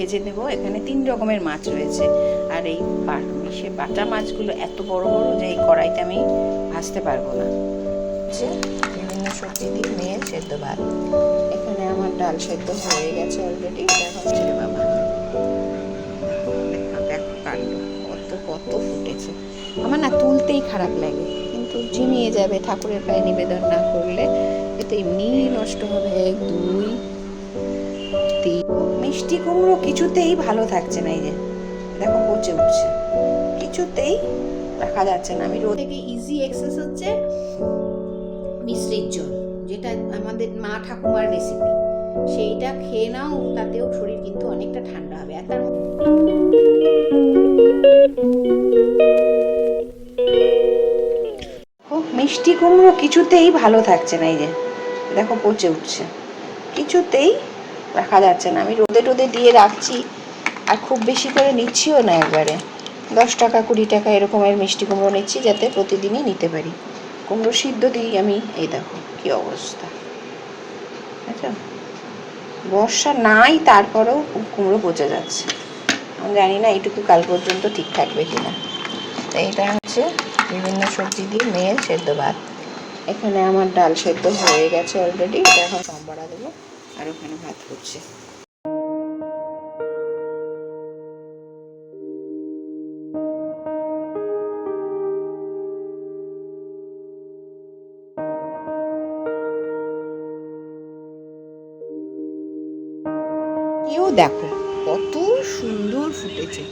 ভেজে নেব। এখানে তিন রকমের মাছ রয়েছে। আর এই সে বাটা মাছগুলো এত বড় বড় যে এই কড়াইতে আমি ভাজতে পারব না। বিভিন্ন সবজি দিয়ে মেয়ের সেদ্ধ ভাত। এখানে আমার ডাল সেদ্ধ হয়ে গেছে অলরেডি রে বাবা। কত কত ফুটেছে। আমার না তুলতেই খারাপ লাগে। কিন্তু ঝিমিয়ে যাবে, ঠাকুরের পায়ে নিবেদন না করলে। এতে এমনি নষ্ট হবে, এক, দুই। মিষ্টি কুমড়ো কিছুতেই ভালো থাকছে না এই যে। দেখো পচে উঠছে। কিছুতেই রাখা যাচ্ছে না। আমি রোদ থেকে ইজি এক্সেস হচ্ছে মিশ্রির জল যেটা আমাদের মা ঠাকুমার রেসিপি সেইটা খেয়ে নাও তাতেও শরীর কিন্তু অনেকটা ঠান্ডা হবে। আর তার মিষ্টি কুমড়ো কিছুতেই ভালো থাকছে না এই যে। দেখো পচে উঠছে। কিছুতেই রাখা যাচ্ছে না। আমি রোদে টোদে দিয়ে রাখছি, আর খুব বেশি করে নিচ্ছিও না একবারে। দশ টাকা, কুড়ি টাকা এরকমের মিষ্টি কুমড়ো নিচ্ছি যাতে প্রতিদিনই নিতে পারি। কুমড়ো সিদ্ধ দিই আমি, এই দেখো কি অবস্থা। বুঝছ বর্ষা নাই, তারপরেও কুমড়ো পচে যাচ্ছে। আমি জানি না এইটুকু কাল পর্যন্ত ঠিক থাকবে কিনা। তো এটা হচ্ছে বিভিন্ন সবজি দিয়ে মেয়ে সেদ্ধ ভাত। এখানে আমার ডাল সেদ্ধ হয়ে গেছে অলরেডি এটা এখন সম্বরা দেবো। আর ওখানে ভাত করছে। কেউ দেখো, কত সুন্দর ফুটেছে।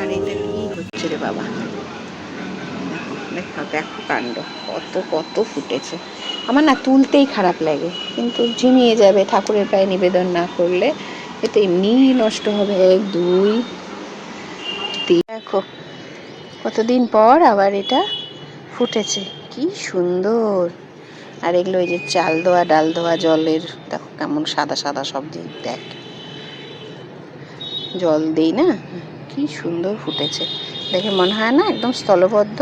আর এটা কি হচ্ছে রে বাবা? দেখো দেখো কাণ্ড, কত কত ফুটেছে। আমার না তুলতেই খারাপ লাগে। কিন্তু ঝিমিয়ে যাবে, ঠাকুরের পায়ে নিবেদন না করলে এতে এমনি নষ্ট হবে। এক, দুই, তিন। দেখো, কতদিন পর আবার এটা ফুটেছে। কি সুন্দর। আর এগুলো ওই যে চাল দেওয়া ডাল দেওয়া জলের, দেখো কেমন সাদা সাদা সব দিক দেখ। জল দিই না? কি সুন্দর ফুটেছে। দেখে মনে হয় না একদম স্থলবদ্ধ।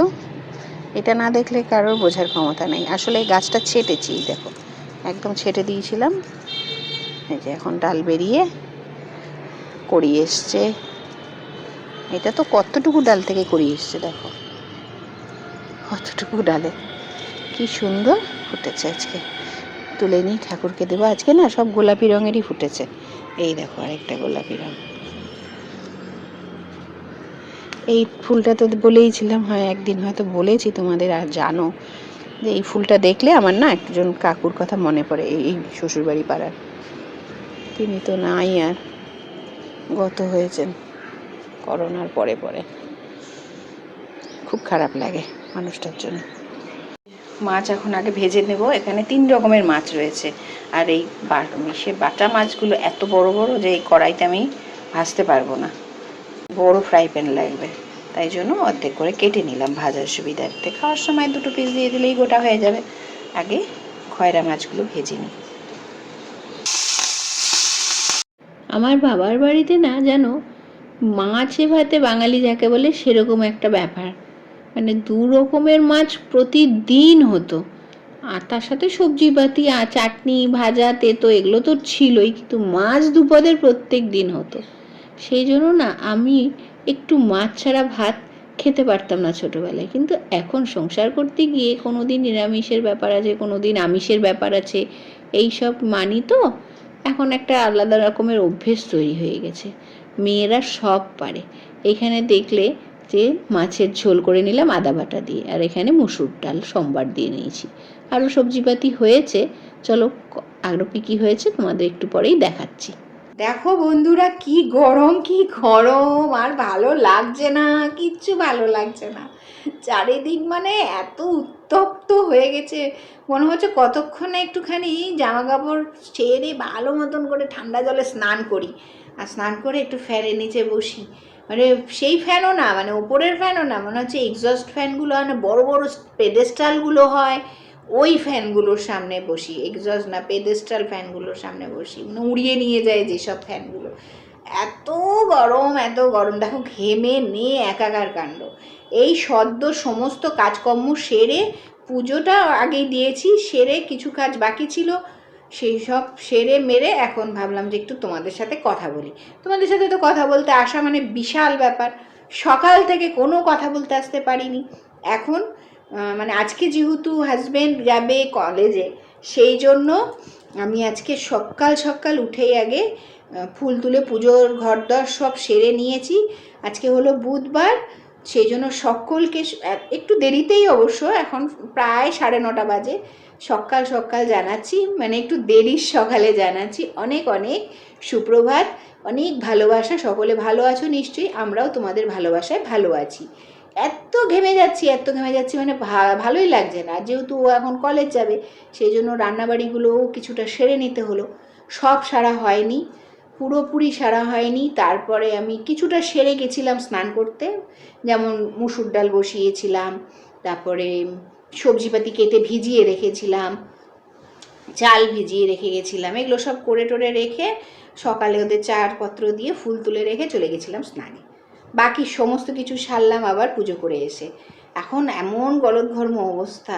এটা না দেখলে কারোর বোঝার ক্ষমতা নেই। আসলে এই গাছটা ছেটেছি, দেখো। একদম ছেটে দিয়েছিলাম। এই যে এখন ডাল বেরিয়ে করিয়ে এসছে। এটা তো কতটুকু ডাল থেকে করিয়ে এসছে, দেখো। কতটুকু ডালে। কি সুন্দর ফুটেছে আজকে। তুলে নিই ঠাকুরকে দেবো। আজকে না সব গোলাপি রঙেরই ফুটেছে। এই দেখো আরেকটা গোলাপি রঙ। এই ফুলটা তো বলেইছিলাম হয় একদিন হয়তো বলেছি তোমাদের, আর জানো যে এই ফুলটা দেখলে আমার না একজন কাকুর কথা মনে পড়ে, এই শ্বশুরবাড়ি পাড়ার। তিনি তো নাই আর, গত হয়েছেন, করোনার পরে পরে। খুব খারাপ লাগে মানুষটার জন্য। মাছ এখন আগে ভেজে নেব, এখানে তিন রকমের মাছ রয়েছে। আর এই সে বাটা মাছগুলো এত বড় বড় যে এই কড়াইতে আমি ভাজতে পারব না। বড় ফ্রাই প্যান লাগবে। তাই জন্য অর্ধেক করে কেটে নিলাম ভাজার সুবিধার্থে খাওয়ার সময় দুটো পিস দিয়ে দিলেই গোটা হয়ে যাবে। আগে খয়রা মাছগুলো ভেজে নিই। আমার বাবার বাড়িতে না জানো মাছে ভাতে বাঙালি যাকে বলে সেরকম একটা ব্যাপার। মানে দু রকমের মাছ প্রতিদিন হতো। আর তার সাথে সবজি পাতি আর চাটনি, ভাজা, তেতো এগুলো তো ছিলই। কিন্তু মাছ দুপদের প্রত্যেক দিন হতো। সেই জন্য না আমি একটু মাছ ছাড়া ভাত খেতে পারতাম না ছোটোবেলায়। কিন্তু এখন সংসার করতে গিয়ে কোনো দিন নিরামিষের ব্যাপার আছে কোনো দিন আমিষের ব্যাপার আছে এই সব মানি তো এখন একটা আলাদা রকমের অভ্যেস তৈরি হয়ে গেছে। মেয়েরা সব পারে। এখানে দেখলে যে মাছের ঝোল করে নিলাম আদা বাটা দিয়ে, আর এখানে মুসুর ডাল, সোমবার দিয়ে নিয়েছি। আরও সবজিপাতি হয়েছে, চলো আরও কী কী হয়েছে তোমাদের একটু পরেই দেখাচ্ছি। দেখো বন্ধুরা, কি গরম কি গরম, আর ভালো লাগছে না, কিচ্ছু ভালো লাগছে না। চারিদিক মানে এত উত্তপ্ত হয়ে গেছে, মনে হচ্ছে কতক্ষণে একটুখানি জামা কাপড় ছেড়ে ভালো মতন করে ঠান্ডা জলে স্নান করি। আর স্নান করে একটু ফ্যানের নিচে বসি। মানে সেই ফ্যানও না মানে ওপরের ফ্যানও না, মনে হচ্ছে এক্সস্ট ফ্যানগুলো হয় না বড় বড় পেডেস্টালগুলো হয়। ওই ফ্যানগুলোর সামনে বসি, এক্সস্ট না, পেডেস্টাল ফ্যানগুলোর সামনে বসি মানে উড়িয়ে নিয়ে যায় যেসব ফ্যানগুলো। এত গরম এত গরম, দেখো ঘেমে নে একাকার কাণ্ড। এই সদ্য সমস্ত কাজকর্ম সেরে, পুজোটা আগেই দিয়েছি, সেরে কিছু কাজ বাকি ছিল, সেই সব সেরে মেরে এখন ভাবলাম যে একটু তোমাদের সাথে কথা বলি। তোমাদের সাথে তো কথা বলতে আসা মানে বিশাল ব্যাপার, সকাল থেকে কোনো কথা বলতে আসতে পারিনি। এখন মানে আজকে যেহেতু হাজব্যান্ড যাবে কলেজে সেই জন্য আমি আজকে সকাল সকাল উঠেই আগে ফুল তুলে পুজোর ঘরদর সব সেরে নিয়েছি। আজকে হলো বুধবার, সেই জন্য সকলকে একটু দেরিতেই অবশ্য, এখন প্রায় সাড়ে নটা বাজে। সকাল সকাল জানাচ্ছি মানে একটু দেরির সকালে জানাচ্ছি। অনেক অনেক সুপ্রভাত, অনেক ভালোবাসা, সকলে ভালো আছো নিশ্চয়ই, আমরাও তোমাদের ভালোবাসায় ভালো আছি। এত ঘেমে যাচ্ছি, এত ঘেমে যাচ্ছি মানে ভালোই লাগছে না। যেহেতু ও এখন কলেজ যাবে, সেই জন্য রান্নাবাড়িগুলোও কিছুটা সেরে নিতে হলো। সব সারা হয়নি, পুরোপুরি সারা হয়নি। তারপরে আমি কিছুটা সেরে গেছিলাম স্নান করতে। যেমন মুসুর ডাল বসিয়েছিলাম, তারপরে সবজিপাতি কেটে ভিজিয়ে রেখেছিলাম, চাল ভিজিয়ে রেখে গেছিলাম। এগুলো সব করে টোরে রেখে সকালে ওদের চারপত্র দিয়ে ফুল তুলে রেখে চলে গেছিলাম স্নানে। বাকি সমস্ত কিছু সারলাম আবার পুজো করে এসে। এখন এমন গলদঘর্ম অবস্থা,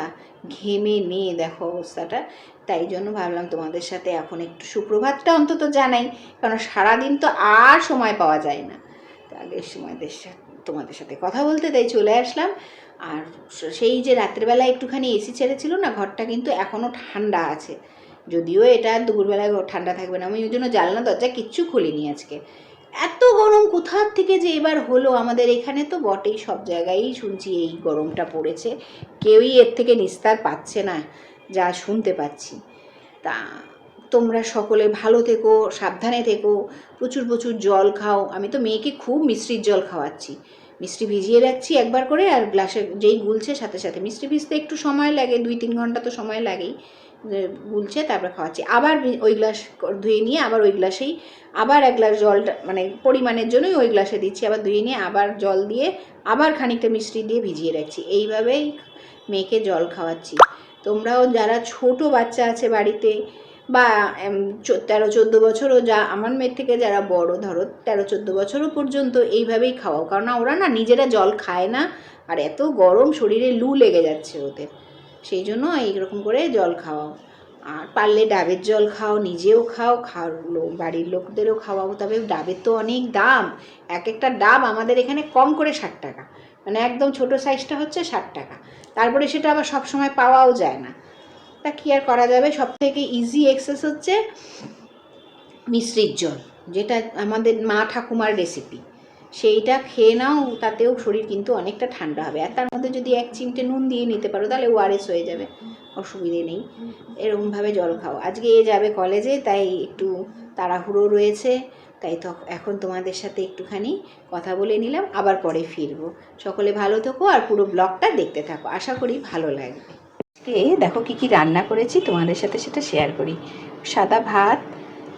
ঘেমে নিয়ে দেখো অবস্থাটা। তাই জন্য ভাবলাম তোমাদের সাথে এখন একটু সুপ্রভাতটা অন্তত জানাই কারণ সারাদিন তো আর সময় পাওয়া যায় না। তাহলে সময়দের সাথে তোমাদের সাথে কথা বলতে তাই চলে আসলাম। আর সেই যে রাত্রেবেলা একটুখানি এসি ছেড়েছিল না, ঘরটা কিন্তু এখনও ঠান্ডা আছে। যদিও এটা দুপুরবেলায় ঠান্ডা থাকবে না, আমি ওই জন্য জানলা দরজা কিচ্ছু খুলিনি আজকে। এত গরম কোথার থেকে যে এবার হলো? আমাদের এখানে তো বটেই সব জায়গায়ই শুনছি এই গরমটা পড়েছে। কেউই এর থেকে নিস্তার পাচ্ছে না, যা শুনতে পাচ্ছি। তা তোমরা সকলে ভালো থেকো, সাবধানে থেকো, প্রচুর প্রচুর জল খাও। আমি তো মেয়েকে খুব মিষ্টির জল খাওয়াচ্ছি। মিষ্টি ভিজিয়ে রাখছি একবার করে আর গ্লাসে যেই গুলছে সাথে সাথে। মিষ্টি ভিজতে একটু সময় লাগে দুই তিন ঘণ্টা তো সময় লাগেই। গুলছে, তারপরে খাওয়াচ্ছি। আবার ওই গ্লাস ধুয়ে নিয়ে আবার ওই গ্লাসেই, আবার এক গ্লাস জলটা মানে পরিমাণের জন্যই ওই গ্লাসে দিচ্ছি। আবার ধুয়ে নিয়ে আবার জল দিয়ে আবার খানিকটা মিষ্টি দিয়ে ভিজিয়ে রাখছি। এইভাবেই মেয়েকে জল খাওয়াচ্ছি। তোমরাও যারা ছোট বাচ্চা আছে বাড়িতে বা তেরো, চোদ্দ বছরও যা, আমার মেয়ের থেকে যারা বড়, ধরো তেরো, চোদ্দ বছরও পর্যন্ত এইভাবেই খাওয়াও। কারণ ওরা না নিজেরা জল খায় না। আর এত গরম শরীরে লু লেগে যাচ্ছে ওদের। সেই জন্য এইরকম করে জল খাওয়াও। আর পারলে ডাবের জল খাও, নিজেও খাও খাও বাড়ির লোকদেরও খাওয়াও। তবে ডাবের তো অনেক দাম। এক একটা ডাব আমাদের এখানে কম করে ষাট টাকা। মানে একদম ছোট সাইজটা হচ্ছে ষাট টাকা। তারপরে সেটা আবার সব সময় পাওয়াও যায় না। তা কী আর করা যাবে? সব থেকে ইজি এক্সেস হচ্ছে মিশ্রির জল, যেটা আমাদের মা ঠাকুমার রেসিপি সেইটা খেয়ে নাও, তাতেও শরীর কিন্তু অনেকটা ঠান্ডা হবে। আর তার মধ্যে যদি এক চিমটে নুন দিয়ে নিতে পারো, তাহলে ওআরএস হয়ে যাবে, অসুবিধে নেই। এরকমভাবে জল খাও। আজকে এ যাবে কলেজে, তাই একটু তাড়াহুড়ো রয়েছে। তাই তো এখন তোমাদের সাথে একটুখানি কথা বলে নিলাম, আবার পরে ফিরবো। সকলে ভালো থেকো আর পুরো ব্লগটা দেখতে থাকো। আশা করি ভালো লাগবে। আজকে দেখো কি কি রান্না করেছি, তোমাদের সাথে সেটা শেয়ার করি। সাদা ভাত,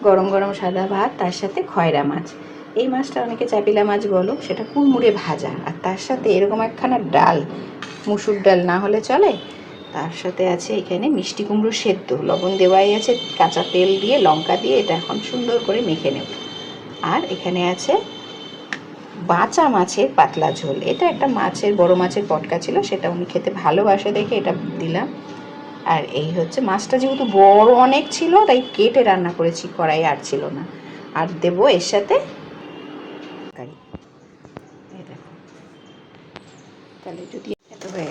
গরম গরম সাদা ভাত, তার সাথে খয়রা মাছ। এই মাছটা অনেকে চাপিলা মাছ বলো, সেটা কুড়মুড়ে ভাজা। আর তার সাথে এরকম একখানা ডাল, মুসুর ডাল না হলে চলে, তার সাথে আছে এখানে মিষ্টি কুমড়ো সেদ্ধ। লবণ দেওয়াই আছে, কাঁচা তেল দিয়ে, লঙ্কা দিয়ে এটা এখন সুন্দর করে মেখে নেব। আর এখানে আছে বাঁচা মাছের পাতলা ঝোল। এটা একটা মাছের, বড় মাছের পটকা ছিল, সেটা উনি খেতে ভালোবাসে দেখে এটা দিলাম। আর এই হচ্ছে মাছটা যেহেতু বড় অনেক ছিল, তাই কেটে রান্না করেছি কড়াই আর ছিল না। আর দেবো এর সাথে তরকারি। এই দেখো। তাহলে যদি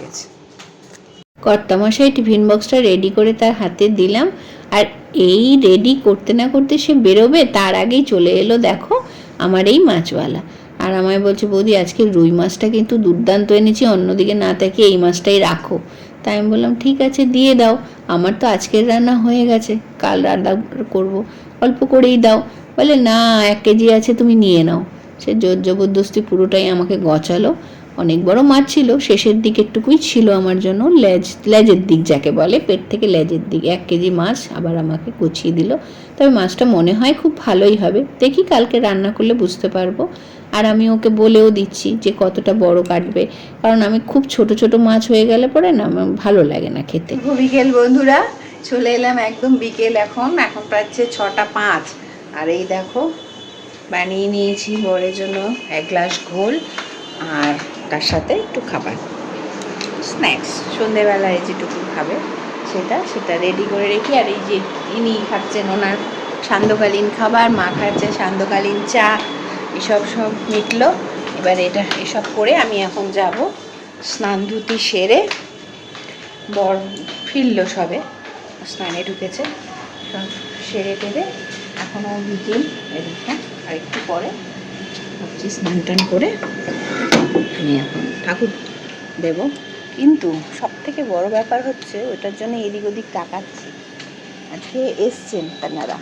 এত হয়ে গেছে কর্তামশাই টিফিন বক্সটা রেডি করে তার হাতে দিলাম। আর এই রেডি করতে না করতে সে বেরোবে, তার আগেই চলে এলো, দেখো, আমার এই মাছওয়ালা। আর আমায় বলছে, বৌদি, আজকে রুই মাছটা কিন্তু দুর্দান্ত এনেছি, অন্যদিকে না তাকে এই মাছটাই রাখো। তাই আমি বললাম, ঠিক আছে, দিয়ে দাও, আমার তো আজকের রান্না হয়ে গেছে, কাল রান্না করব, অল্প করেই দাও। বলে, না, এক কেজি আছে, তুমি নিয়ে নাও। সে জোর জবরদস্তি পুরোটাই আমাকে গচালো। অনেক বড় মাছ ছিল, শেষের দিকে একটুকুই ছিল আমার জন্য লেজ, লেজের দিক যাকে বলে, পেট থেকে লেজের দিক, এক কেজি মাছ আবার আমাকে গুছিয়ে দিল। তবে মাছটা মনে হয় খুব ভালোই হবে। দেখি কালকে রান্না করলে বুঝতে পারব। আর আমি ওকে বলেও দিচ্ছি যে কতটা বড় কাটবে, কারণ আমি খুব ছোট ছোট মাছ হয়ে গেলে পরে না আমার ভালো লাগে না খেতে। বিকেল বন্ধুরা, চলে এলাম একদম বিকেল এখন এখন প্রাচ্ছে ছটা পাঁচ। আর এই দেখো, বানিয়ে নিয়েছি বরের জন্য এক গ্লাস ঘোল। আর তার সাথে একটু খাবার। স্ন্যাক্স সন্ধেবেলায় যেটুকু খাবে সেটা সেটা রেডি করে রেখে, আর এই যে ইনি খাচ্ছেন ওনার সান্ধ্যকালীন খাবার, মা খাচ্ছে সান্ধ্যকালীন চা, এসব সব মিটলো। এবার এটা, এসব করে আমি এখন যাব স্নান ধুতি সেরে বর ফিরল সবে, স্নানে ঢুকেছে। সব সেরে টেরে এখনও বিকেল, এদিকে আর একটু পরে ভাবছি স্নান টান করে আমি এখন ঠাকুর দেব। কিন্তু সব থেকে বড় ব্যাপার হচ্ছে ওটার জন্য এদিক ওদিক তাকাচ্ছি। আজকে এসছেন তানারা।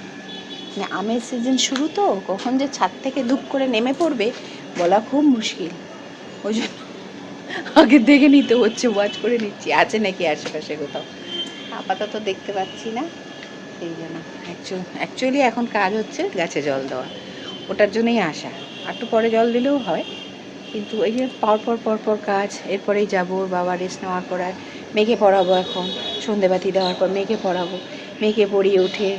মানে আমের সিজন শুরু তো, কখন যে ছাদ থেকে ধূপ করে নেমে পড়বে বলা খুব মুশকিল। ওই জন্য আগে দেখে নিতে হচ্ছে ওয়াচ করে নিচ্ছি। আছে নাকি আশেপাশে কোথাও? আপাতত দেখতে পাচ্ছি না। সেই জন্য অ্যাকচুয়ালি এখন কাজ হচ্ছে গাছে জল দেওয়া। ওটার জন্যই আসা। একটু পরে জল দিলেও হয়। কিন্তু এই যে পরপর পর পর পর কাজ, এরপরেই যাব বাবা রেস্ট নেওয়ার পর আর মেয়েকে পড়াবো এখন। সন্ধেবাতি দেওয়ার পর মেয়েকে পড়াবো। মেয়েকে পড়িয়ে উঠে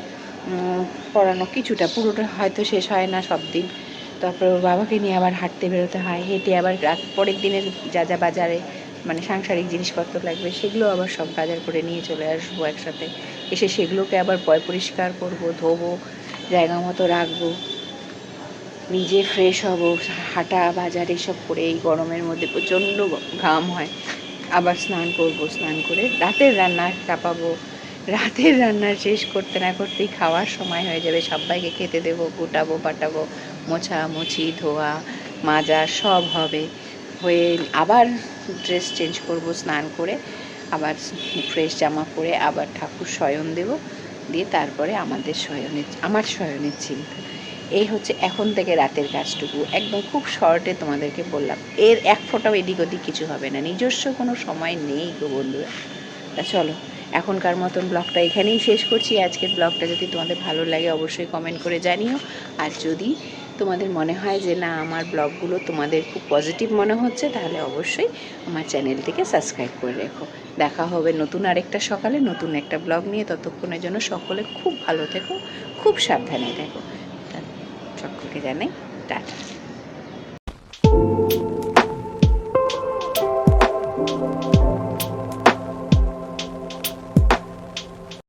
পড়ানো কিছুটা, পুরোটা হয়তো শেষ হয় না সব দিন। তারপরে বাবাকে নিয়ে আবার হাঁটতে বেরোতে হয়, হেঁটে আবার রাত, পরের দিনের যা যা বাজারে মানে সাংসারিক জিনিসপত্র লাগবে, সেগুলো আবার সব বাজার করে নিয়ে চলে আসব একসাথে। এসে সেগুলোকে আবার পয় পরিষ্কার করব, ধোবো, জায়গা মতো রাখব। নিজে ফ্রেশ হব, হাঁটা, বাজার এসব করে এই গরমের মধ্যে প্রচণ্ড ঘাম হয়। আবার স্নান করব, স্নান করে রাতের রান্না চাপাবো। রাতের রান্না শেষ করতে না করতেই খাওয়ার সময় হয়ে যাবে। সবাইকে খেতে দেবো, গুটাবো পাটাবো মোছা মুছি ধোয়া, মাজা সব হবে। হয়ে আবার ড্রেস চেঞ্জ করব, স্নান করে আবার ফ্রেশ জামা পরে আবার ঠাকুর শয়ন দেব। দিয়ে তারপরে আমাদের শয়নের, আমার শয়নের চিন্তা। এই হচ্ছে এখন থেকে রাতের কাজটুকু। একদম খুব শর্টে তোমাদেরকে বললাম। এর এক ফোঁটাও এদিক ওদিক কিছু হবে না। নিজস্ব কোনো সময় নেই গো বন্ধুরা। তা চলো, এখনকার মতন ব্লগটা এখানেই শেষ করছি। আজকের ব্লগটা যদি তোমাদের ভালো লাগে অবশ্যই কমেন্ট করে জানিও। আর যদি তোমাদের মনে হয় যে না, আমার ব্লগগুলো তোমাদের খুব পজিটিভ মনে হচ্ছে, তাহলে অবশ্যই আমার চ্যানেলটিকে সাবস্ক্রাইব করে রেখো। দেখা হবে নতুন আরেকটা সকালে নতুন একটা ব্লগ নিয়ে। ততক্ষণের জন্য সকলে খুব ভালো থেকো, খুব সাবধানে থেকো। সকলকে জানাই টাটা।